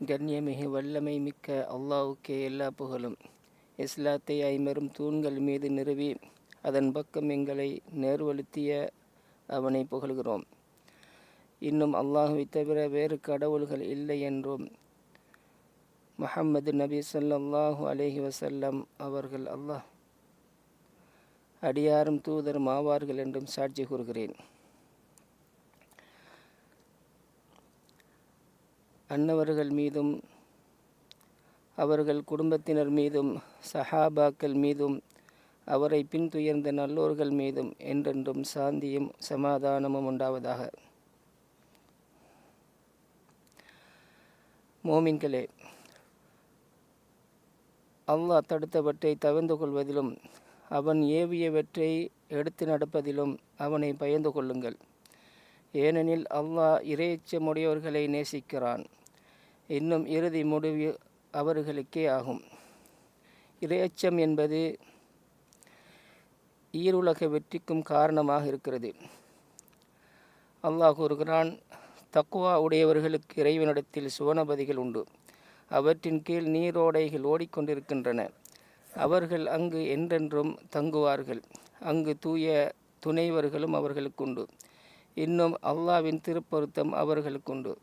கண்ணியமிகு வல்லமை மிக்க அல்லாவுக்கே எல்லா புகழும். இஸ்லாத்தை ஐமரும் தூண்கள் மீது நிறுவி அதன் பக்கம் எங்களை நேர்வழுத்திய அவனை புகழ்கிறோம். இன்னும் அல்லாஹுவை தவிர வேறு கடவுள்கள் இல்லை என்றும் முஹம்மது நபி சொல்லாஹு அலேஹி வசல்லம் அவர்கள் அல்லாஹ் அடியாரும் தூதரும் ஆவார்கள் என்றும் சாட்சி கூறுகிறேன். அன்னவர்கள் மீதும் அவர்கள் குடும்பத்தினர் மீதும் சஹாபாக்கள் மீதும் அவரை பின்துயர்ந்த நல்லோர்கள் மீதும் என்றென்றும் சாந்தியும் சமாதானமும் உண்டாவதாக. மோமின்களே அல்லாஹ் தடுத்தவற்றை தவிர்ந்து கொள்வதிலும் அவன் ஏவியவற்றை எடுத்து நடப்பதிலும் அவனை பயந்து கொள்ளுங்கள். ஏனெனில் அல்லாஹ் இறையச்சமுடையவர்களை நேசிக்கிறான். இன்னும் இறுதி முடிவு அவர்களுக்கே ஆகும். இரையச்சம் என்பது ஈருலக வெற்றிக்கும் காரணமாக இருக்கிறது. அல்லாஹ் கூறுகிறான் தக்குவா உடையவர்களுக்கு இறைவனிடத்தில் சுவனபதிகள் உண்டு. அவற்றின் கீழ் நீரோடைகள் ஓடிக்கொண்டிருக்கின்றன. அவர்கள் அங்கு என்றென்றும் தங்குவார்கள். அங்கு தூய துணைவர்களும் அவர்களுக்குண்டு இன்னும் அல்லாவின் திருப்பொருத்தம் அவர்களுக்குண்டு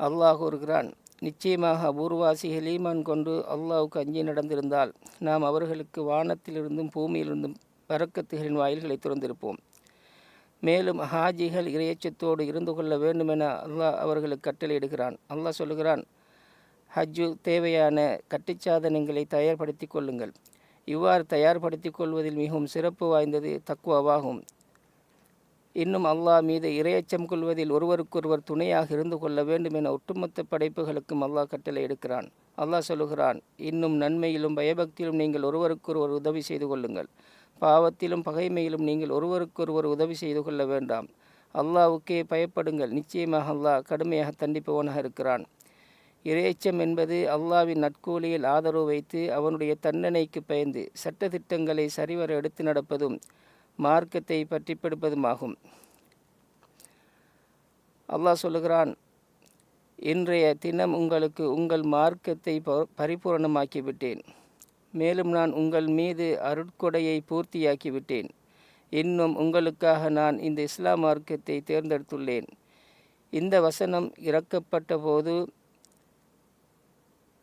அல்லாஹ் கூறுகிறான் நிச்சயமாக அபூர்வாசிகள் ஈமான் கொண்டு அல்லாவுக்கு அஞ்சி நடந்திருந்தால் நாம் அவர்களுக்கு வானத்திலிருந்தும் பூமியிலிருந்தும் பறக்கத்துகளின் வாயில்களை திறந்திருப்போம். மேலும் ஹாஜிகள் இறையச்சத்தோடு இருந்து கொள்ள வேண்டுமென அல்லாஹ் அவர்களுக்கு கட்டளையிடுகிறான். அல்லாஹ் சொல்லுகிறான் ஹஜ்ஜு தேவையான கட்டுச்சாதனங்களை தயார்படுத்தி கொள்ளுங்கள். இவ்வாறு தயார்படுத்தி கொள்வதில் மிகவும் சிறப்பு வாய்ந்தது தக்குவாவாகும் இன்னும் அல்லாஹ் மீது இரையச்சம் கொள்வதில் ஒருவருக்கொருவர் துணையாக இருந்து கொள்ள வேண்டும் என ஒட்டுமொத்த படைப்புகளுக்கும் அல்லாஹ் கட்டளை எடுக்கிறான். அல்லாஹ் சொல்லுகிறான் இன்னும் நன்மையிலும் பயபக்தியிலும் நீங்கள் ஒருவருக்கொருவர் உதவி செய்து கொள்ளுங்கள். பாவத்திலும் பகைமையிலும் நீங்கள் ஒருவருக்கொருவர் உதவி செய்து கொள்ள வேண்டாம். அல்லாவுக்கே பயப்படுங்கள். நிச்சயமாக அல்லாஹ் கடுமையாக தண்டிப்பவனாக இருக்கிறான். இறையச்சம் என்பது அல்லாவின் நட்கூலியில் ஆதரவு வைத்து அவனுடைய தண்டனைக்கு பயந்து சட்டத்திட்டங்களை சரிவர எடுத்து நடப்பதும் மார்க்கத்தை பற்றி பிடிப்பதுமாகும். அல்லாஹ் சொல்லுகிறான் இன்றைய தினம் உங்களுக்கு உங்கள் மார்க்கத்தை பரிபூரணமாக்கிவிட்டேன். மேலும் நான் உங்கள் மீது அருட்கொடையை பூர்த்தியாக்கி விட்டேன் இன்னும் உங்களுக்காக நான் இந்த இஸ்லாம் மார்க்கத்தை தேர்ந்தெடுத்துள்ளேன். இந்த வசனம் இறக்கப்பட்ட போது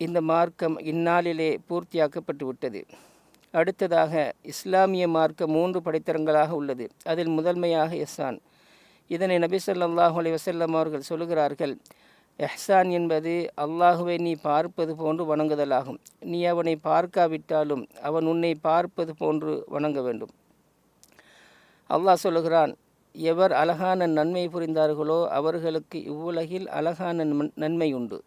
இந்த மார்க்கம் இந்நாளிலே பூர்த்தியாக்கப்பட்டு விட்டது அடுத்ததாக இஸ்லாமிய மார்க்க மூன்று படைத்தரங்களாக உள்ளது. அதில் முதன்மையாக எஹ்சான். இதனை நபி சொல்லாஹு அலி வசல்லம் அவர்கள் சொல்லுகிறார்கள் எஹ்சான் என்பது அல்லாஹுவை நீ பார்ப்பது போன்று வணங்குதலாகும். நீ அவனை பார்க்காவிட்டாலும் அவன் உன்னை பார்ப்பது போன்று வணங்க வேண்டும். அல்லாஹ் சொல்லுகிறான் எவர் அழகான நன்மை புரிந்தார்களோ அவர்களுக்கு இவ்வுலகில் அழகான நன்மை உண்டு.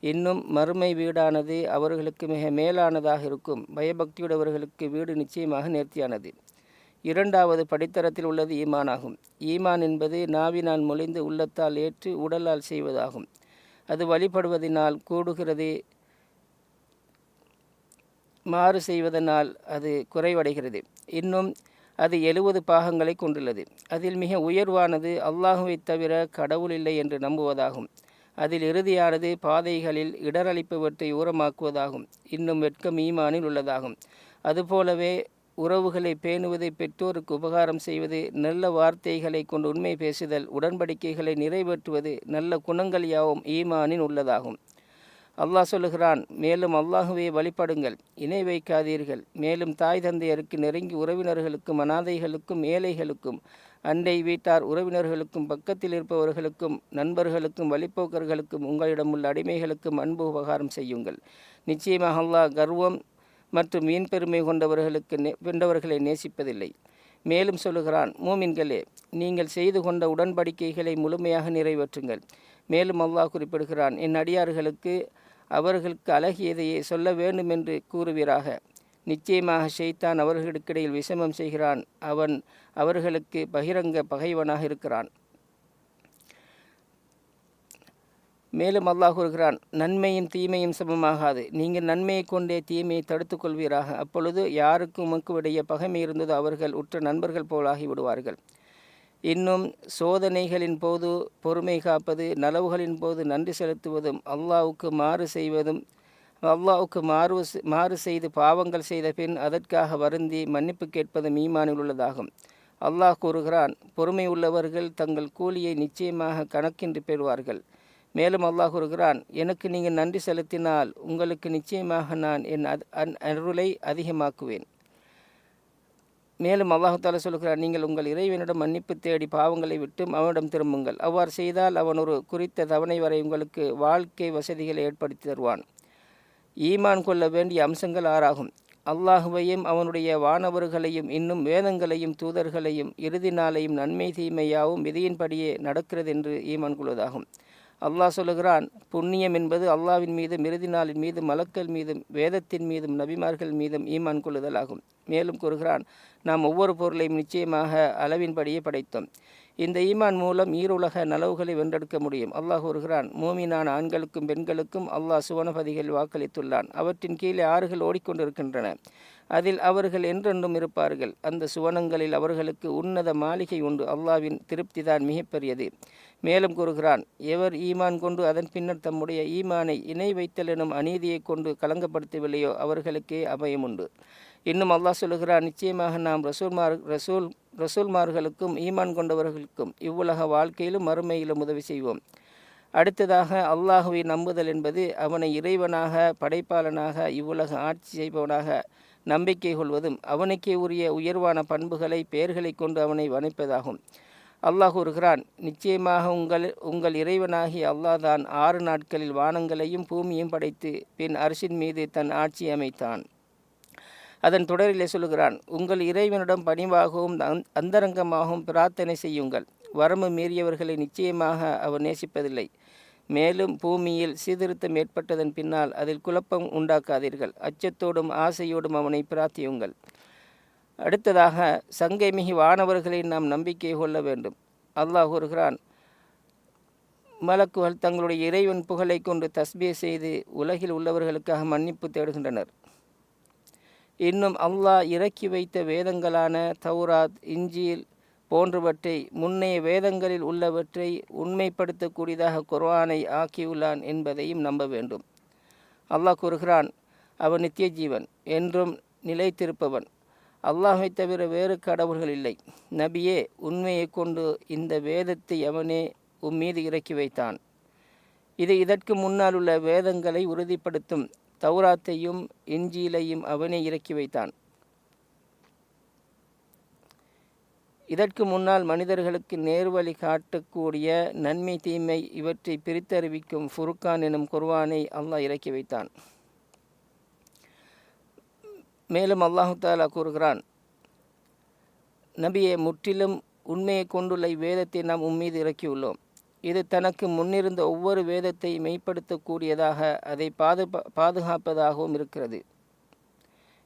இன்னும் மறுமை வீடானது அவர்களுக்கு மிக மேலானதாக இருக்கும். பயபக்தியுடையவர்களுக்கு வீடு நிச்சயமாக நேர்த்தியானது. இரண்டாவது படித்தரத்தில் உள்ளது ஈமான் ஆகும் ஈமான் என்பது நாவினால் மொழிந்து உள்ளத்தால் ஏற்று உடலால் செய்வதாகும். அது வழிபடுவதனால் கூடுகிறது மாறு செய்வதனால் அது குறைவடைகிறது. இன்னும் அது எழுபது பாகங்களை கொண்டுள்ளது. அதில் மிக உயர்வானது அல்லாஹுவை தவிர கடவுள் இல்லை என்று நம்புவதாகும். அதில் இறுதியானது பாதைகளில் இடரளிப்பவற்றை ஊரமாக்குவதாகும் இன்னும் வெட்கம் ஈமானில் உள்ளதாகும். அதுபோலவே உறவுகளை பேணுவதை பெற்றோருக்கு உபகாரம் செய்வது நல்ல வார்த்தைகளை கொண்டு உண்மை பேசுதல் உடன்படிக்கைகளை நிறைவேற்றுவது நல்ல குணங்கள் யாவும் ஈமானின் உள்ளதாகும். அல்லாஹ் சொல்லுகிறான் மேலும் அல்லாஹுவே வழிபடுங்கள் இணை வைக்காதீர்கள். மேலும் தாய் தந்தையருக்கு நெருங்கி உறவினர்களுக்கும் அனாதைகளுக்கும் ஏழைகளுக்கும் அண்டை வீட்டார் உறவினர்களுக்கும் பக்கத்தில் இருப்பவர்களுக்கும் நண்பர்களுக்கும் வழிப்போக்கர்களுக்கும் உங்களிடம் உள்ள அடிமைகளுக்கும் அன்பு உபகாரம் செய்யுங்கள். நிச்சயமாக அல்லாஹ் கர்வம் மற்றும் மீன் பெருமை கொண்டவர்களுக்கு நே கொண்டவர்களை நேசிப்பதில்லை. மேலும் சொல்லுகிறான் மூமின்களே நீங்கள் செய்து கொண்ட உடன்படிக்கைகளை முழுமையாக நிறைவேற்றுங்கள். மேலும் அல்லாஹ் குறிப்பிடுகிறான் என் அடியார்களுக்கு அவர்களுக்கு அழகியதையே சொல்ல வேண்டும் என்று கூறுவீராக. நிச்சயமாக ஷெய்தான் அவர்களுக்கிடையில் விஷமம் செய்கிறான். அவன் அவர்களுக்கு பகிரங்க பகைவனாக இருக்கிறான். மேலும் அல்லாஹ் கூறுகிறான் நன்மையும் தீமையும் சமமாகாது. நீங்கள் நன்மையை கொண்டே தீமையை தடுத்துக் கொள்வீராக அப்பொழுது யாருக்கும் உமக்கு இடையே பகைமை இருந்ததோ அவர்கள் உற்ற நண்பர்கள் போலாகி விடுவார்கள் இன்னும் சோதனைகளின் போது பொறுமை காப்பது நலவுகளின் போது நன்றி செலுத்துவதும் அல்லாவுக்கு மாறு செய்வதும் அல்லாவுக்கு மாறு மாறு செய்து பாவங்கள் செய்த பின் அதற்காக வருந்தி மன்னிப்பு கேட்பது மீமானில் உள்ளதாகும். அல்லாஹ் கூறுகிறான் பொறுமை உள்ளவர்கள் தங்கள் கூலியை நிச்சயமாக கணக்கின்றி பெறுவார்கள். மேலும் அல்லாஹ் கூறுகிறான் எனக்கு நீங்கள் நன்றி செலுத்தினால் உங்களுக்கு நிச்சயமாக நான் என் அருளை அதிகமாக்குவேன். மேலும் அல்லாஹால சொல்கிறார் நீங்கள் உங்கள் இறைவனிடம் மன்னிப்பு தேடி பாவங்களை விட்டும் அவனிடம் திரும்புங்கள். அவ்வாறு செய்தால் அவன் ஒரு குறித்த தவணை வரை உங்களுக்கு வாழ்க்கை வசதிகளை ஏற்படுத்தி தருவான். ஈமான் கொள்ள வேண்டிய அம்சங்கள் ஆறாகும். அல்லாஹுவையும் அவனுடைய வானவர்களையும் இன்னும் வேதங்களையும் தூதர்களையும் இறுதி நாளையும் நன்மை தீமையாவும் விதியின்படியே நடக்கிறது என்று ஈமான் கொள்வதாகும். அல்லாஹ் சொல்லுகிறான் புண்ணியம் என்பது அல்லாவின் மீதும் இறுதி நாளின் மீதும் மலக்கள் மீதும் வேதத்தின் மீதும் நபிமார்கள் மீதும் ஈமான் கொள்ளுதலாகும். மேலும் கூறுகிறான் நாம் ஒவ்வொரு பொருளையும் நிச்சயமாக அளவின்படியே படைத்தோம். இந்த ஈமான் மூலம் ஈருலக நலவுகளை வென்றெடுக்க முடியும். அல்லாஹ் கூறுகிறான் மூமினான ஆண்களுக்கும் பெண்களுக்கும் அல்லாஹ் சுவனபதிகள் வாக்களித்துள்ளான். அவற்றின் கீழே ஆறுகள் ஓடிக்கொண்டிருக்கின்றன. அதில் அவர்கள் என்றென்றும் இருப்பார்கள். அந்த சுவனங்களில் அவர்களுக்கு உன்னத மாளிகை உண்டு. அல்லாவின் திருப்தி தான் மிகப்பெரியது. மேலும் கூறுகிறான் எவர் ஈமான் கொண்டு அதன் பின்னர் தம்முடைய ஈமானை இணை வைத்தல் எனும் அநீதியை கொண்டு கலங்கப்படுத்தவில்லையோ அவர்களுக்கே அபயம் உண்டு இன்னும் அல்லாஹ் சொல்லுகிறார் நிச்சயமாக நாம் ரசூல்மார் ரசூல் ரசூல்மார்களுக்கும் ஈமான் கொண்டவர்களுக்கும் இவ்வுலக வாழ்க்கையிலும் மறுமையிலும் உதவி செய்வோம். அடுத்ததாக அல்லாஹுவை நம்புதல் என்பது அவனை இறைவனாக படைப்பாளனாக இவ்வுலக ஆட்சி செய்பவனாக நம்பிக்கை கொள்வதும் அவனுக்கே உரிய உயர்வான பண்புகளை பெயர்களை கொண்டு அவனை வணைப்பதாகும். அல்லாஹ் கூறுகிறான் நிச்சயமாக உங்கள் உங்கள் இறைவனாகி அல்லாஹ் தான் ஆறு நாட்களில் வானங்களையும் பூமியும் படைத்து பின் அரசின் மீது தன் ஆட்சி அமைத்தான். அதன் தொடரிலே சொல்லுகிறான் உங்கள் இறைவனிடம் பணிவாகவும் அந்தரங்கமாகவும் பிரார்த்தனை செய்யுங்கள். வரம்பு மீறியவர்களை நிச்சயமாக அவர் நேசிப்பதில்லை. மேலும் பூமியில் சீர்திருத்தம் ஏற்பட்டதன் பின்னால் அதில் குழப்பம் உண்டாக்காதீர்கள். அச்சத்தோடும் ஆசையோடும் அவனை பிரார்த்தியுங்கள். அடுத்ததாக சங்கை மிகி வானவர்களை நாம் நம்பிக்கை கொள்ள வேண்டும். அல்லாஹ் கூறுகிறான் மலக்குகள் தங்களுடைய இறைவன் புகழை கொண்டு தஸ்பியை செய்து உலகில் உள்ளவர்களுக்காக மன்னிப்பு தேடுகின்றனர். இன்னும் அல்லாஹ் இறக்கி வைத்த வேதங்களான தௌராத் இஞ்சில் போன்றவற்றை முன்னைய வேதங்களில் உள்ளவற்றை உண்மைப்படுத்தக்கூடியதாக குர்வானை ஆக்கியுள்ளான் என்பதையும் நம்ப வேண்டும். அல்லாஹ் கூறுகிறான் அவன் நித்திய ஜீவன் என்றும் நிலைத்திருப்பவன். அல்லாஹை தவிர வேறு கடவுள்கள் இல்லை. நபியே உண்மையை கொண்டு இந்த வேதத்தை அவனே உம்மீது இறக்கி வைத்தான். இது இதற்கு முன்னால் உள்ள வேதங்களை உறுதிப்படுத்தும் தௌராத்தையும் இஞ்சியிலையும் அவனே இறக்கி வைத்தான். இதற்கு முன்னால் மனிதர்களுக்கு நேர்வழி காட்டக்கூடிய நன்மை தீமை இவற்றை பிரித்தறிவிக்கும் ஃபுருக்கான் எனும் குர்வானை அல்லாஹ் இறக்கி வைத்தான். மேலும் அல்லாஹு தாலா கூறுகிறான் நபியை முற்றிலும் உண்மையை கொண்டுள்ள இவ்வேதத்தை நாம் உம்மீது இறக்கியுள்ளோம். இது தனக்கு முன்னிருந்த ஒவ்வொரு வேதத்தை மெய்ப்படுத்தக்கூடியதாக அதை பாதுபா பாதுகாப்பதாகவும் இருக்கிறது.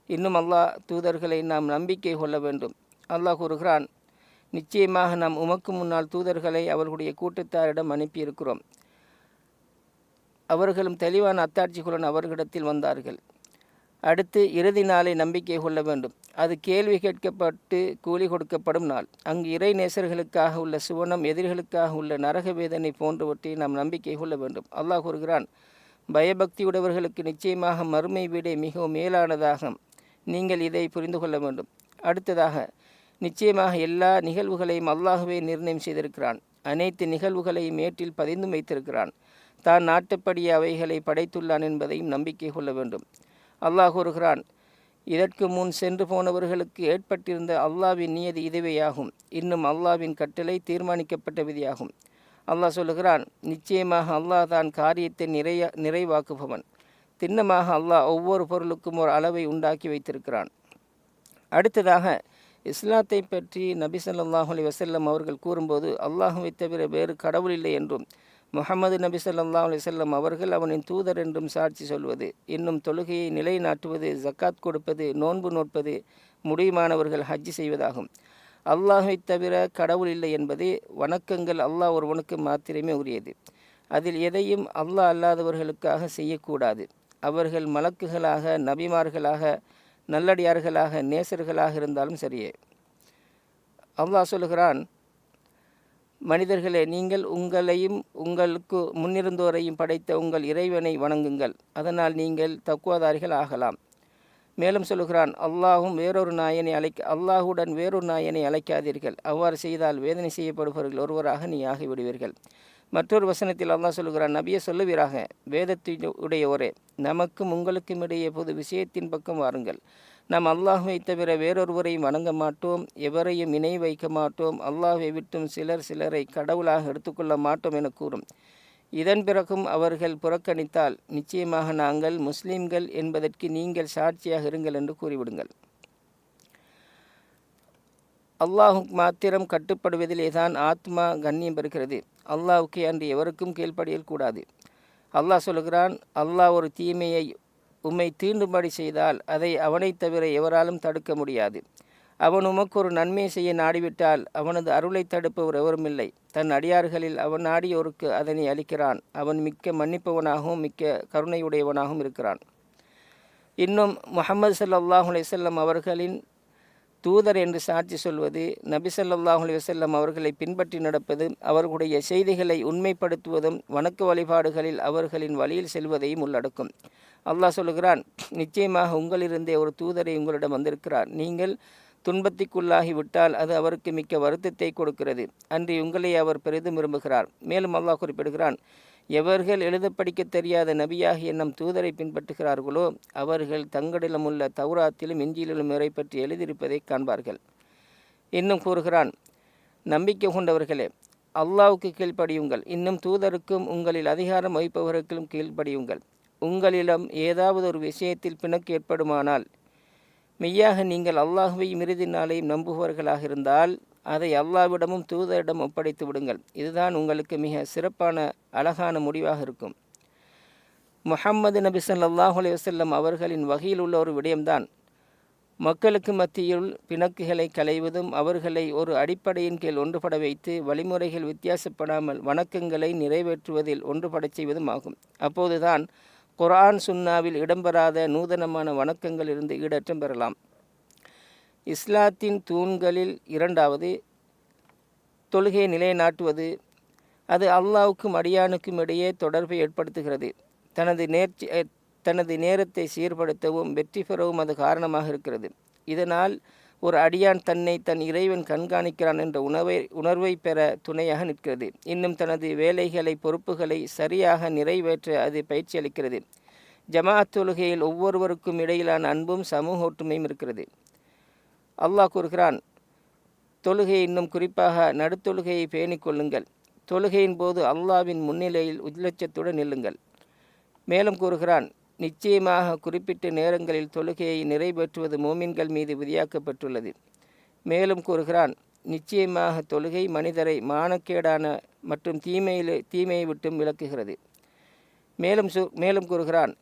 இன்னும் அல்லாஹ் தூதர்களை நாம் நம்பிக்கை கொள்ள வேண்டும். அல்லாஹ் கூறுகிறான் நிச்சயமாக நாம் உமக்கு முன்னால் தூதர்களை அவர்களுடைய கூட்டத்தாரிடம் அனுப்பியிருக்கிறோம். அவர்களும் தெளிவான அத்தாட்சிகளுடன் அவர்களிடத்தில் வந்தார்கள். அடுத்து இறுதி நாளை நம்பிக்கை கொள்ள வேண்டும். அது கேள்வி கேட்கப்பட்டு கூலி கொடுக்கப்படும் நாள். அங்கு இறை நேசர்களுக்காக உள்ள சுவனம் எதிரிகளுக்காக உள்ள நரக வேதனை போன்றவற்றை நாம் நம்பிக்கை கொள்ள வேண்டும். அல்லாஹ் கூறுகிறான் பயபக்தியுடையவர்களுக்கு நிச்சயமாக மறுமை வீடே மிகவும் மேலானதாக நீங்கள் இதை புரிந்து கொள்ள வேண்டும். அடுத்ததாக நிச்சயமாக எல்லா நிகழ்வுகளையும் அல்லாஹுவே நிர்ணயம் செய்திருக்கிறான். அனைத்து நிகழ்வுகளையும் ஏற்றில் பதிந்து வைத்திருக்கிறான். தான் நாட்டுப்படி அவைகளை படைத்துள்ளான் என்பதையும் நம்பிக்கை கொள்ள வேண்டும். அல்லாஹ் கூறுகிறான் இதற்கு முன் சென்று போனவர்களுக்கு ஏற்பட்டிருந்த அல்லாவின் நியதி இதுவேயாகும். இன்னும் அல்லாவின் கட்டளை தீர்மானிக்கப்பட்ட விதியாகும். அல்லாஹ் சொல்லுகிறான் நிச்சயமாக அல்லாஹ் தான் காரியத்தை நிறைய நிறைவாக்குபவன். திண்ணமாக அல்லாஹ் ஒவ்வொரு பொருளுக்கும் ஒரு அளவை உண்டாக்கி வைத்திருக்கிறான். அடுத்ததாக இஸ்லாத்தை பற்றி நபி சொல்லாஹ் அலி வசல்லம் அவர்கள் கூறும்போது அல்லாஹுவை தவிர வேறு கடவுள் இல்லை என்றும் முகமது நபி சொல்லா அலிசல்லம் அவர்கள் அவனின் தூதர் என்றும் சாட்சி சொல்வது இன்னும் தொழுகையை நிலைநாட்டுவது ஜக்காத் கொடுப்பது நோன்பு நோட்பது முடியுமானவர்கள் ஹஜ்ஜி செய்வதாகும். அல்லாஹை தவிர கடவுள் இல்லை என்பது வணக்கங்கள் அல்லாஹ் ஒருவனுக்கு மாத்திரமே உரியது. அதில் எதையும் அல்லாஹ் அல்லாதவர்களுக்காக செய்யக்கூடாது. அவர்கள் மலக்குகளாக நபிமார்களாக நல்லடியார்களாக நேசர்களாக இருந்தாலும் சரியே. அல்லாஹ் சொல்லுகிறான் மனிதர்களே நீங்கள் உங்களையும் உங்களுக்கு முன்னிருந்தோரையும் படைத்த உங்கள் இறைவனை வணங்குங்கள். அதனால் நீங்கள் தக்குவதாரிகள் ஆகலாம். மேலும் சொல்லுகிறான் அல்லாஹும் வேறொரு நாயனை அழைக்க அல்லாஹுடன் வேறொரு நாயனை அழைக்காதீர்கள். அவ்வாறு செய்தால் வேதனை செய்யப்படுபவர்கள் ஒருவராக நீ ஆகிவிடுவீர்கள். மற்றொரு வசனத்தில் அல்லாஹ் சொல்லுகிறான் நபியை சொல்லுவீராக வேதத்தின் உடையவரே நமக்கும் உங்களுக்கும் இடையே பொது விஷயத்தின் பக்கம் வாருங்கள். நாம் அல்லாஹுவை தவிர வேறொருவரையும் வணங்க மாட்டோம் எவரையும் இணை வைக்க மாட்டோம் அல்லாஹை விட்டும் சிலர் சிலரை கடவுளாக எடுத்துக்கொள்ள மாட்டோம் என கூறும். இதன் பிறகும் அவர்கள் புறக்கணித்தால் நிச்சயமாக நாங்கள் முஸ்லீம்கள் என்பதற்கு நீங்கள் சாட்சியாக இருங்கள் என்று கூறிவிடுங்கள். அல்லாஹுக்கு மாத்திரம் கட்டுப்படுவதிலே தான் ஆத்மா கண்ணியம் பெறுகிறது. அல்லாஹுக்கு அன்று எவருக்கும் கீழ்ப்படியல் கூடாது. அல்லாஹ் சொல்கிறான் அல்லாஹ் ஒரு தீமையை உம்மை தீண்டும்படி செய்தால் அதை அவனைத் தவிர எவராலும் தடுக்க முடியாது. அவன் உமக்கு ஒரு நன்மை செய்ய நாடிவிட்டால் அவனது அருளை தடுப்பவர் எவருமில்லை. தன் அடியார்களில் அவன் நாடியோருக்கு அதனை அளிக்கிறான். அவன் மிக்க மன்னிப்பவனாகவும் மிக்க கருணையுடையவனாகவும் இருக்கிறான். இன்னும் முகமது சல்லாஹ் அலைவல்லம் அவர்களின் தூதர் என்று சாட்சி சொல்வது நபி ஸல்லல்லாஹு அலைஹி அவர்களை பின்பற்றி நடப்பது அவர்களுடைய செய்திகளை உண்மைப்படுத்துவதும் வணக்க வழிபாடுகளில் அவர்களின் வழியில் செல்வதையும் உள்ளடக்கும். அல்லாஹ் சொல்லுகிறான் நிச்சயமாக உங்களிருந்தே ஒரு தூதரை உங்களிடம் வந்திருக்கிறார். நீங்கள் துன்பத்திற்குள்ளாகி விட்டால் அது அவருக்கு மிக்க வருத்தத்தை கொடுக்கிறது. அன்றி உங்களை அவர் பெரிதும் விரும்புகிறார். மேலும் அல்லாஹ் குறிப்பிடுகிறான் எவர்கள் எழுத படிக்க தெரியாத நபியாக என்னும் தூதரை பின்பற்றுகிறார்களோ அவர்கள் தங்களிடம் உள்ள தௌராத்திலும் இஞ்சியிலும் இறை பற்றி எழுதியிருப்பதை காண்பார்கள். இன்னும் கூறுகிறான் நம்பிக்கை கொண்டவர்களே அல்லாவுக்கு கீழ்ப்படியுங்கள். இன்னும் தூதருக்கும் உங்களில் அதிகாரம் வகிப்பவர்களுக்கும் கீழ்ப்படியுங்கள். உங்களிடம் ஏதாவது ஒரு விஷயத்தில் பிணக்கு ஏற்படுமானால் மெய்யாக நீங்கள் அல்லாஹுவையும் இறுதி நாளையும் நம்புபவர்களாக இருந்தால் அதை அல்லாவிடமும் தூதரிடம் ஒப்படைத்து விடுங்கள். இதுதான் உங்களுக்கு மிக சிறப்பான அழகான முடிவாக இருக்கும். முஹம்மது நபி சல்லாஹ் அலைஹி அவர்களின் வகையில் உள்ள ஒரு விடயம்தான். மக்களுக்கு மத்தியில் பிணக்குகளை களைவதும் அவர்களை ஒரு அடிப்படையின் கீழ் ஒன்றுபட வைத்து வழிமுறைகள் வித்தியாசப்படாமல் வணக்கங்களை நிறைவேற்றுவதில் ஒன்றுபடச் செய்வதும் ஆகும். அப்போதுதான் குரான் சுன்னாவில் இடம்பெறாத நூதனமான வணக்கங்களிலிருந்து ஈடற்றம் பெறலாம். இஸ்லாத்தின் தூண்களில் இரண்டாவது தொழுகையை நிலைநாட்டுவது. அது அல்லாவுக்கும் அடியானுக்கும் இடையே தொடர்பை ஏற்படுத்துகிறது. தனது நேர்ச்சி தனது நேரத்தை சீர்படுத்தவும் வெற்றி பெறவும் அது காரணமாக இருக்கிறது. இதனால் ஒரு அடியான் தன்னை தன் இறைவன் கண்காணிக்கிறான் என்ற உணவை உணர்வை பெற துணையாக நிற்கிறது. இன்னும் தனது வேலைகளை பொறுப்புகளை சரியாக நிறைவேற்ற அது பயிற்சி அளிக்கிறது ஜமாத் தொழுகையில் ஒவ்வொருவருக்கும் இடையிலான அன்பும் சமூக ஒற்றுமையும் இருக்கிறது. அல்லாஹ் கூறுகிறான் தொழுகை இன்னும் குறிப்பாக நடுத்தொழுகையை பேணிக் கொள்ளுங்கள். தொழுகையின் போது அல்லாவின் முன்னிலையில் உல்லட்சத்துடன் நில்லுங்கள். மேலும் கூறுகிறான் நிச்சயமாக குறிப்பிட்ட நேரங்களில் தொழுகையை நிறைவேற்றுவது மோமின்கள் மீது விதியாக்கப்பட்டுள்ளது. மேலும் கூறுகிறான் நிச்சயமாக தொழுகை மனிதரை மானக்கேடான மற்றும் தீமையில் தீமையை விட்டும் விளக்குகிறது. மேலும் சு மேலும் கூறுகிறான்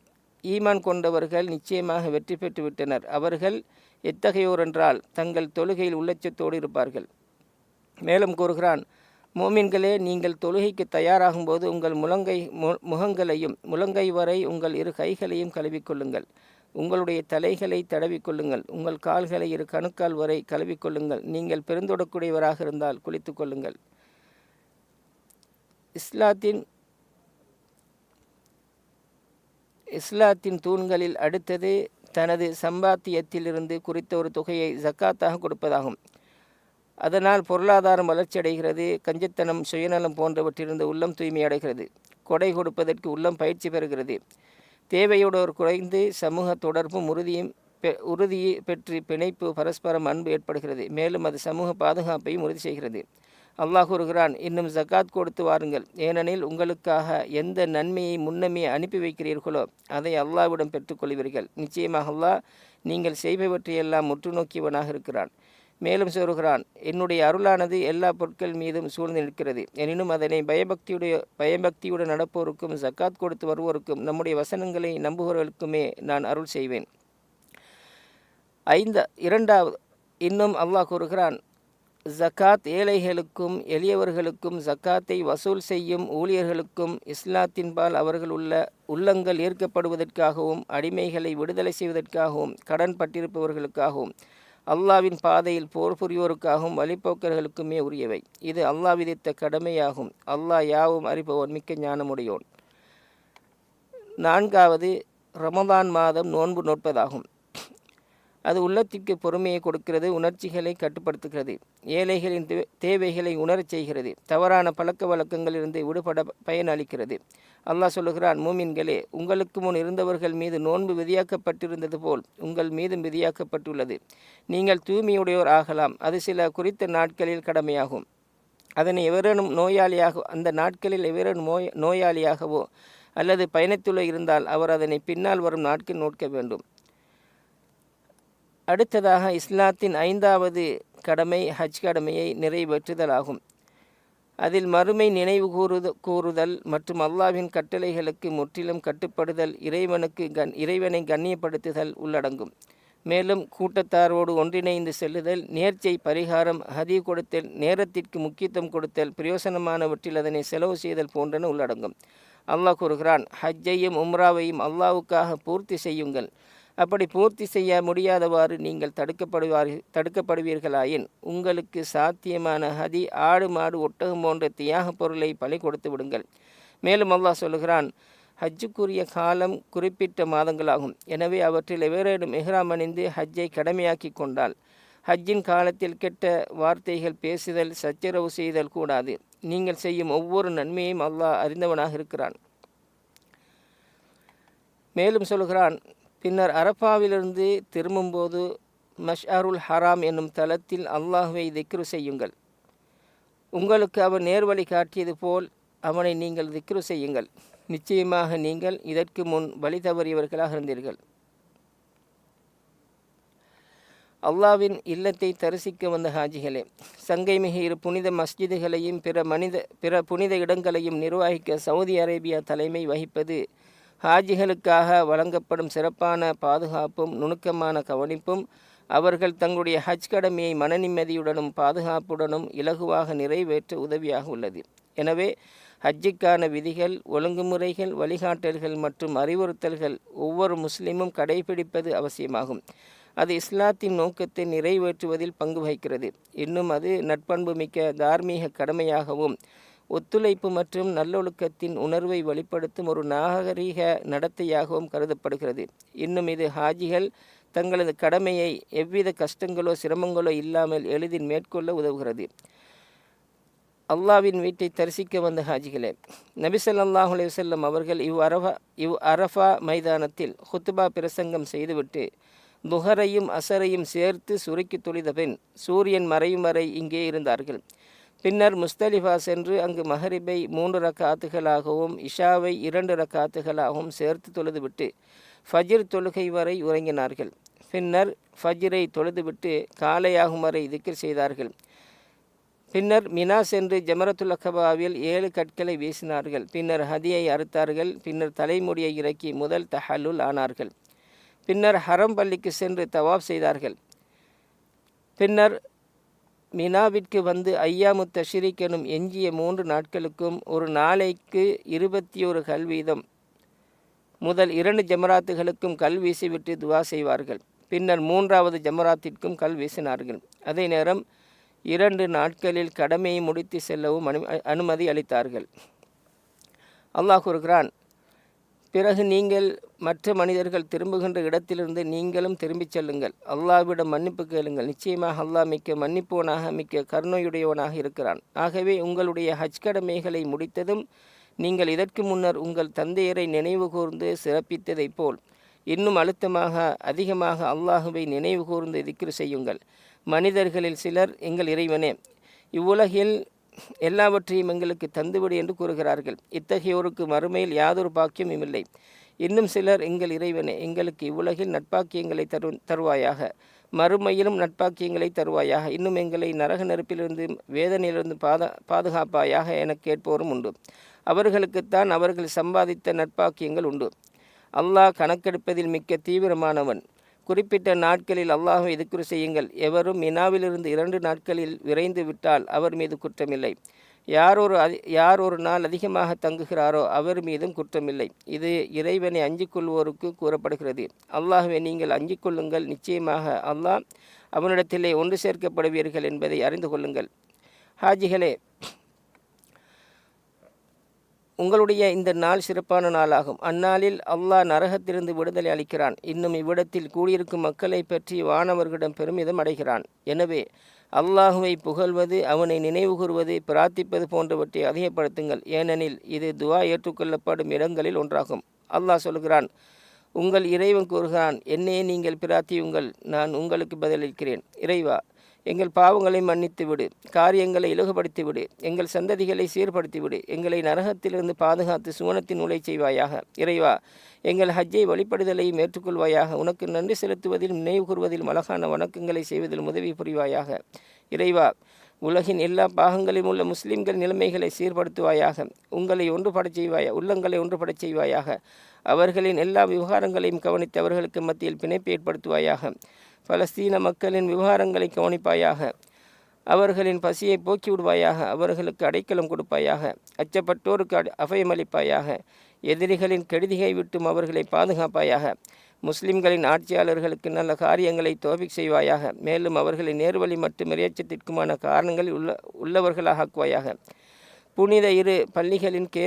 ஈமான் கொண்டவர்கள் நிச்சயமாக வெற்றி பெற்று விட்டனர் அவர்கள் எத்தகையோர் என்றால் தங்கள் தொழுகையில் உள்ளச்சத்தோடு இருப்பார்கள். மேலும் கூறுகிறான் மோமின்களே நீங்கள் தொழுகைக்கு தயாராகும்போது உங்கள் முழங்கை மு- முகங்களையும் முழங்கை வரை உங்கள் இரு கைகளையும் கழுவிக்கொள்ளுங்கள் உங்களுடைய தலைகளை தடவிக்கொள்ளுங்கள் உங்கள் கால்களை இரு கணுக்கால் வரை கழுவிக்கொள்ளுங்கள் நீங்கள் பெருந்தொடக்கூடியவராக இருந்தால் குளித்துக்கொள்ளுங்கள் இஸ்லாத்தின் இஸ்லாத்தின் தூண்களில் அடுத்தது தனது சம்பாத்தியத்திலிருந்து குறித்த ஒரு தொகையை ஜக்காத்தாக கொடுப்பதாகும். அதனால் பொருளாதாரம் வளர்ச்சியடைகிறது கஞ்சத்தனம் சுயநலம் போன்றவற்றிலிருந்து உள்ளம் தூய்மையடைகிறது கொடை கொடுப்பதற்கு உள்ளம் பயிற்சி பெறுகிறது. தேவையுடோர் குறைந்து சமூக தொடர்பும் உறுதியும் பெ- உறுதியை பெற்று பிணைப்பு பரஸ்பரம் அன்பு ஏற்படுகிறது. மேலும் அது சமூக பாதுகாப்பையும் உறுதி செய்கிறது. அல்லாஹ் கூறுகிறான் இன்னும் ஜக்காத் கொடுத்து வாருங்கள். ஏனெனில் உங்களுக்காக எந்த நன்மையை முன்னமே அனுப்பி வைக்கிறீர்களோ அதை அல்லாஹ்விடம் பெற்றுக்கொள்வீர்கள் நிச்சயமாக அல்லாஹ் நீங்கள் செய்பவற்றையெல்லாம் முற்று நோக்கியவனாக இருக்கிறான். மேலும் சொல்கிறான் என்னுடைய அருளானது எல்லா பொருட்கள் மீதும் சூழ்ந்து நிற்கிறது. எனினும் அதனை பயபக்தியுடைய பயபக்தியுடன் நடப்போருக்கும் ஜக்காத் கொடுத்து வருவோருக்கும் நம்முடைய வசனங்களை நம்புகிறவர்களுக்குமே நான் அருள் செய்வேன். ஐந்து இரண்டாவது இன்னும் அல்லாஹ் கூறுகிறான் ஜக்காத் ஏழைகளுக்கும் எளியவர்களுக்கும் ஜக்காத்தை வசூல் செய்யும் ஊழியர்களுக்கும் இஸ்லாத்தின்பால் அவர்கள் உள்ள உள்ளங்கள் ஈர்க்கப்படுவதற்காகவும் அடிமைகளை விடுதலை செய்வதற்காகவும் கடன் பட்டிருப்பவர்களுக்காகவும் அல்லாவின் பாதையில் போர் புரியோருக்காகவும் வழிபோக்கர்களுக்குமே உரியவை. இது அல்லாஹ் விதித்த கடமையாகும். அல்லாஹ் யாவும் அறிபவன் மிக்க ஞானமுடையோன். நான்காவது ரமதான் மாதம் நோன்பு நோட்பதாகும் அது உள்ளத்திற்கு பொறுமையை கொடுக்கிறது உணர்ச்சிகளை கட்டுப்படுத்துகிறது. ஏழைகளின் தேவைகளை உணரச் செய்கிறது. தவறான பழக்க வழக்கங்களிலிருந்து விடுபட பயனளிக்கிறது. அல்லாஹ் சொல்லுகிறான் மூமின்களே உங்களுக்கு முன் இருந்தவர்கள் மீது நோன்பு விதியாக்கப்பட்டிருந்தது போல் உங்கள் மீதும் விதியாக்கப்பட்டுள்ளது. நீங்கள் தூய்மையுடையோர் ஆகலாம். அது சில குறித்த நாட்களில் கடமையாகும். அதனை எவரேனும் நோயாளியாக அந்த நாட்களில் எவரேனும் நோய் நோயாளியாகவோ அல்லது பயணத்துள்ள இருந்தால் அவர் அதனை பின்னால் வரும் நாட்கள் நோட்க வேண்டும். அடுத்ததாக இஸ்லாத்தின் ஐந்தாவது கடமை ஹஜ் கடமையை நிறைவேற்றுதல் ஆகும் அதில் மறுமை நினைவு கூறுத கூறுதல் மற்றும் அல்லாஹ்வின் கட்டளைகளுக்கு முற்றிலும் கட்டுப்படுதல் இறைவனுக்கு கண் இறைவனை கண்ணியப்படுத்துதல் உள்ளடங்கும். மேலும் கூட்டத்தாரோடு ஒன்றிணைந்து செல்லுதல் நேர்ச்சை பரிகாரம் ஹதி கொடுத்தல் நேரத்திற்கு முக்கியத்துவம் கொடுத்தல் பிரயோசனமானவற்றில் அதனை செலவு செய்தல் போன்றன உள்ளடங்கும். அல்லாஹ் கூறுகிறான் ஹஜ்ஜையும் உம்ராவையும் அல்லாஹ்வுக்காக பூர்த்தி செய்யுங்கள். அப்படி பூர்த்தி செய்ய முடியாதவாறு நீங்கள் தடுக்கப்படுவார் தடுக்கப்படுவீர்களாயின் உங்களுக்கு சாத்தியமான ஹதி ஆடு மாடு ஒட்டகம் போன்ற தியாகப் பொருளை பலி கொடுத்து விடுங்கள். மேலும் அல்லாஹ் சொல்லுகிறான் ஹஜ்ஜுக்குரிய காலம் குறிப்பிட்ட மாதங்களாகும். எனவே அவற்றில் எவரேனும் எஹ்ராம் அணிந்து ஹஜ்ஜை கடமையாக்கி கொண்டால் ஹஜ்ஜின் காலத்தில் கெட்ட வார்த்தைகள் பேசுதல் சச்சரவு செய்தல் கூடாது. நீங்கள் செய்யும் ஒவ்வொரு நன்மையும் அல்லாஹ் அறிந்தவனாக இருக்கிறான். மேலும் சொல்கிறான் பின்னர் அரப்பாவிலிருந்து திரும்பும்போது மஷ்அருல் ஹராம் என்னும் தலத்தில் அல்லாஹுவை திக்ரு செய்யுங்கள். உங்களுக்கு அவன் நேர்வழி காட்டியது போல் அவனை நீங்கள் திக்ரு செய்யுங்கள். நிச்சயமாக நீங்கள் இதற்கு முன் வழி தவறியவர்களாக இருந்தீர்கள். அல்லாவின் இல்லத்தை தரிசிக்க வந்த ஹாஜிகளே சங்கை மிக இரு புனித மஸ்ஜிதுகளையும் பிற மனித பிற புனித இடங்களையும் நிர்வகிக்க சவுதி அரேபியா தலைமை வகிப்பது ஹாஜிகளுக்காக வழங்கப்படும் சிறப்பான பாதுகாப்பும் நுணுக்கமான கவனிப்பும் அவர்கள் தங்களுடைய ஹஜ் கடமையை மன நிம்மதியுடனும் பாதுகாப்புடனும் இலகுவாக நிறைவேற்ற உதவியாக உள்ளது. எனவே ஹஜ்ஜுக்கான விதிகள் ஒழுங்குமுறைகள் வழிகாட்டல்கள் மற்றும் அறிவுறுத்தல்கள் ஒவ்வொரு முஸ்லிமும் கடைபிடிப்பது அவசியமாகும். அது இஸ்லாத்தின் நோக்கத்தை நிறைவேற்றுவதில் பங்கு வகிக்கிறது. இன்னும் அது நட்பண்பு மிக்க தார்மீக கடமையாகவும் ஒத்துழைப்பு மற்றும் நல்லொழுக்கத்தின் உணர்வை வெளிப்படுத்தும் ஒரு நாகரீக நடத்தையாகவும் கருதப்படுகிறது. இன்னும் இது ஹாஜிகள் தங்களது கடமையை எவ்வித கஷ்டங்களோ சிரமங்களோ இல்லாமல் எளிதில் மேற்கொள்ள உதவுகிறது. அல்லாவின் வீட்டை தரிசிக்க வந்த ஹாஜிகளே நபிசல்லாஹு அலைஹி அவர்கள் இவ் அரஃபா இவ் அரஃபா மைதானத்தில் ஹுத்துபா பிரசங்கம் செய்துவிட்டு துஹரையும் அசரையும் சேர்த்து சுருக்கி தொழித பின் சூரியன் மறையும் வரை இங்கே இருந்தார்கள். பின்னர் முஸ்தலிஃபா சென்று அங்கு மஹரிபை மூன்று ரக்காத்துகளாகவும் இஷாவை இரண்டு ரக்காத்துகளாகவும் சேர்த்து தொழுதுவிட்டு ஃபஜிர் தொழுகை வரை உறங்கினார்கள். பின்னர் ஃபஜிரை தொழுதுவிட்டு காலையாகும் வரை திக்ர் செய்தார்கள். பின்னர் மினா சென்று ஜமரத்துல் அக்கபாவில் ஏழு கற்களை வீசினார்கள். பின்னர் ஹதியை அறுத்தார்கள். பின்னர் தலைமுடியை இறக்கி முதல் தஹலுல் ஆனார்கள். பின்னர் ஹரம் பள்ளிக்கு சென்று தவாப் செய்தார்கள். பின்னர் மினாவிற்கு வந்து ஐயாமு தஷ்ரீக் எனும் எஞ்சிய மூன்று நாட்களுக்கும் ஒரு நாளைக்கு இருபத்தி ஒரு கல் வீதம். முதல் இரண்டு ஜமராத்துகளுக்கும் கல் வீசிவிட்டு துவா செய்வார்கள். பின்னர் மூன்றாவது ஜமராத்திற்கும் கல் வீசினார்கள். அதே நேரம் இரண்டு நாட்களில் கடமையை முடித்து செல்லவும் அனுமதி அளித்தார்கள். அல்லாஹ் கூறுகிறான் பிறகு நீங்கள் மற்ற மனிதர்கள் திரும்புகின்ற இடத்திலிருந்து நீங்களும் திரும்பிச் செல்லுங்கள். அல்லாஹ்விடம் மன்னிப்பு கேளுங்கள். நிச்சயமாக அல்லாஹ் மிக்க மன்னிப்போனாக மிக்க கருணையுடையவனாக இருக்கிறான். ஆகவே உங்களுடைய ஹஜ் கடமைகளை முடித்ததும் நீங்கள் இதற்கு முன்னர் உங்கள் தந்தையரை நினைவு கூர்ந்து சிறப்பித்ததைப் போல் இன்னும் அழுத்தமாக அதிகமாக அல்லாஹுவை நினைவு கூர்ந்து திக்ரு செய்யுங்கள். மனிதர்களில் சிலர் எங்கள் இறைவனே இவ்வுலகில் எல்லாவற்றையும் எங்களுக்கு தந்துவிடு என்று கூறுகிறார்கள். இத்தகையோருக்கு மறுமையில் யாதொரு பாக்கியமும் இல்லை. இன்னும் சிலர் எங்கள் இறைவனே எங்களுக்கு இவ்வுலகில் நட்பாக்கியங்களை தரு தருவாயாக. மறுமையிலும் நட்பாக்கியங்களை தருவாயாக. இன்னும் எங்களை நரக நெருப்பிலிருந்து வேதனையிலிருந்து பாதா பாதுகாப்பாயாக என கேட்போரும் உண்டு. அவர்களுக்குத்தான் அவர்கள் சம்பாதித்த நட்பாக்கியங்கள் உண்டு. அல்லாஹ் கணக்கெடுப்பதில் மிக்க தீவிரமானவன். குறிப்பிட்ட நாட்களில் அல்லாஹை எதிர்க்குறு செய்யுங்கள். எவரும் மினாவிலிருந்து இரண்டு நாட்களில் விரைந்து விட்டால் அவர் மீது குற்றமில்லை. யார் ஒரு அதி யார் ஒரு நாள் அதிகமாக தங்குகிறாரோ அவர் மீதும் குற்றமில்லை. இது இறைவனை அஞ்சிக் கொள்வோருக்கு கூறப்படுகிறது. அல்லாஹுவை நீங்கள் அஞ்சிக் கொள்ளுங்கள். நிச்சயமாக அல்லாஹ் அவனிடத்திலே ஒன்று சேர்க்கப்படுவீர்கள் என்பதை அறிந்து கொள்ளுங்கள். ஹாஜிகளே உங்களுடைய இந்த நாள் சிறப்பான நாளாகும். அந்நாளில் அல்லாஹ் நரகத்திலிருந்து விடுதலை அளிக்கிறான். இன்னும் இவ்விடத்தில் கூடியிருக்கும் மக்களை பற்றி வானவர்களிடம் பெருமிதம் அடைகிறான். எனவே அல்லாஹுவை புகழ்வது அவனை நினைவு கூறுவது பிரார்த்திப்பது போன்றவற்றை அதிகப்படுத்துங்கள். ஏனெனில் இது துவா ஏற்றுக்கொள்ளப்படும் இடங்களில் ஒன்றாகும். அல்லாஹ் சொல்கிறான் உங்கள் இறைவன் கூறுகிறான் என்னையே நீங்கள் பிரார்த்தியுங்கள் நான் உங்களுக்கு பதிலளிக்கிறேன். இறைவா எங்கள் பாவங்களை மன்னித்து விடு. காரியங்களை இலகுபடுத்தி விடு எங்கள் சந்ததிகளை சீர்படுத்தி விடு எங்களை நரகத்திலிருந்து பாதுகாத்து சுவனத்தின் உலை செய்வாயாக. இறைவா எங்கள் ஹஜ்ஜை வழிபடுதலையும் ஏற்றுக்கொள்வாயாக உனக்கு நன்றி செலுத்துவதில் நினைவு கூறுவதில் அழகான வணக்கங்களை செய்வதில் உதவி புரிவாயாக. இறைவா உலகின் எல்லா பாகங்களிலும் உள்ள முஸ்லிம்கள் நிலைமைகளை சீர்படுத்துவாயாக. உங்களை ஒன்றுபடச் செய்வாயா உள்ளங்களை ஒன்றுபடச் செய்வாயாக. அவர்களின் எல்லா விவகாரங்களையும் கவனித்து அவர்களுக்கு மத்தியில் பிணைப்பு ஏற்படுத்துவாயாக. பலஸ்தீன மக்களின் விவகாரங்களை கவனிப்பாயாக. அவர்களின் பசியை போக்கி விடுவாயாக. அவர்களுக்கு அடைக்கலம் கொடுப்பாயாக. அச்சப்பட்டோருக்கு அபயமளிப்பாயாக. எதிரிகளின் கெடுதியை விட்டும் அவர்களை பாதுகாப்பாயாக. முஸ்லிம்களின் ஆட்சியாளர்களுக்கு நல்ல காரியங்களை தோபிக் செய்வாயாக. மேலும் அவர்களை நேர்வழி மற்றும் இறையச்சத்திற்குமான காரணங்களில் உள்ள உள்ளவர்களாக ஆக்குவாயாக. புனித இரு பள்ளிகளின் கே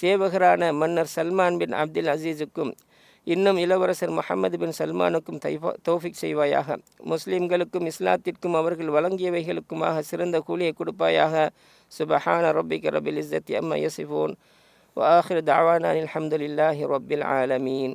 சேவகரான மன்னர் சல்மான் பின் அப்துல் அசீஸுக்கும் இன்னும் இளவரசர் முகமது பின் சல்மானுக்கும் தைஃபா தௌஃபிக் செய்வாயாக முஸ்லிம்களுக்கும் இஸ்லாத்திற்கும் அவர்கள் வழங்கியவைகளுக்குமாக சிறந்த கூலியை கொடுப்பாயாக சுபஹான ரப்பிக ரபில் இஸ்ஸத்தி அம்மா யசிஃபோன் وآخر دعوانا الحمد لله رب العالمين